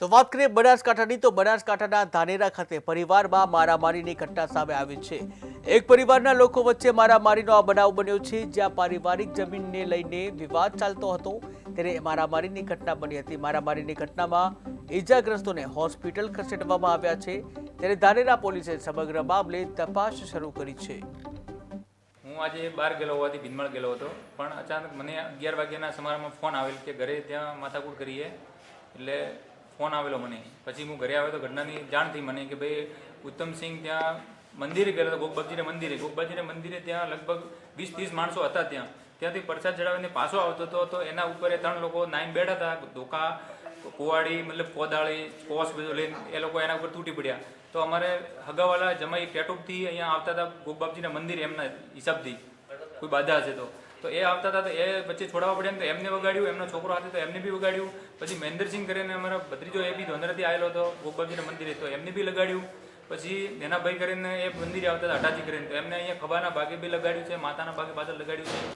તો વાત કરીએ બનાસકાંઠાની, તો બનાસકાંઠાના ધાનેરા ખાતે પરિવારમાં મારામારીની ઘટના સામે આવી છે. એક પરિવારના લોકો વચ્ચે મારામારીનો આ બનાવ બન્યો છે. જ્યાં પારિવારિક જમીનને લઈને વિવાદ ચાલતો હતો. ત્યારે મારામારીની ઘટના બની હતી. મારામારીની ઘટનામાં ઈજાગ્રસ્તોને હોસ્પિટલ ખસેડવામાં આવ્યા છે. ત્યારે ધાનેરા પોલીસે સમગ્ર મામલે તપાસ શરૂ કરી છે. હું આજે બહાર ગયેલો હોવાથી ભીનમળ ગયેલો હતો. પણ અચાનક મને અગિયાર વાગ્યાના સમારામાં ફોન આવેલ કે ઘરે ત્યાં માથાકૂટ કરીએ. એટલે ફોન આવેલો મને. પછી હું ઘરે આવ્યો તો ઘટનાની જાણ થઈ મને કે ભાઈ, ઉત્તમસિંહ ત્યાં મંદિરે ગયેલો હતો ગોગબાજીને મંદિરે. ગોપબાજીને મંદિરે ત્યાં લગભગ વીસ ત્રીસ માણસો હતા ત્યાં. ત્યાંથી પ્રસાદ ચડાવીને પાછો આવતો હતો તો એના ઉપર એ ત્રણ લોકો નાઈન બેઠા હતા. ધોકા, કુવાડી, મતલબ કોદાળી કોસ બધું લઈને એ લોકો એના ઉપર તૂટી પડ્યા. તો અમારે હગાવાલા જમાઈ ટેટુકથી અહીંયા આવતા હતા ગોપબાપજીના મંદિર એમના હિસાબથી. કોઈ બાધા હશે તો. તો એ આવતા હતા તો એ વચ્ચે છોડાવવા પડ્યા ને તો એમને વગાડ્યું, એમનો છોકરો હતો તો એમને બી વગાડ્યું. પછી મહેન્દ્રસિંહ કરીને અમારા ભત્રીજો એ બી ધોંધરાથી આવેલો હતો, ગોપાલજીના મંદિરે, તો એમને બી લગાડ્યું. પછી નેનાભાઈ ભાઈ કરીને એ મંદિરે આવતા હતા, અટાજી કરીને તો એમને અહીંયા ખભાના ભાગે બી લગાડ્યું છે, માતાના ભાગે પાછળ લગાડ્યું છે.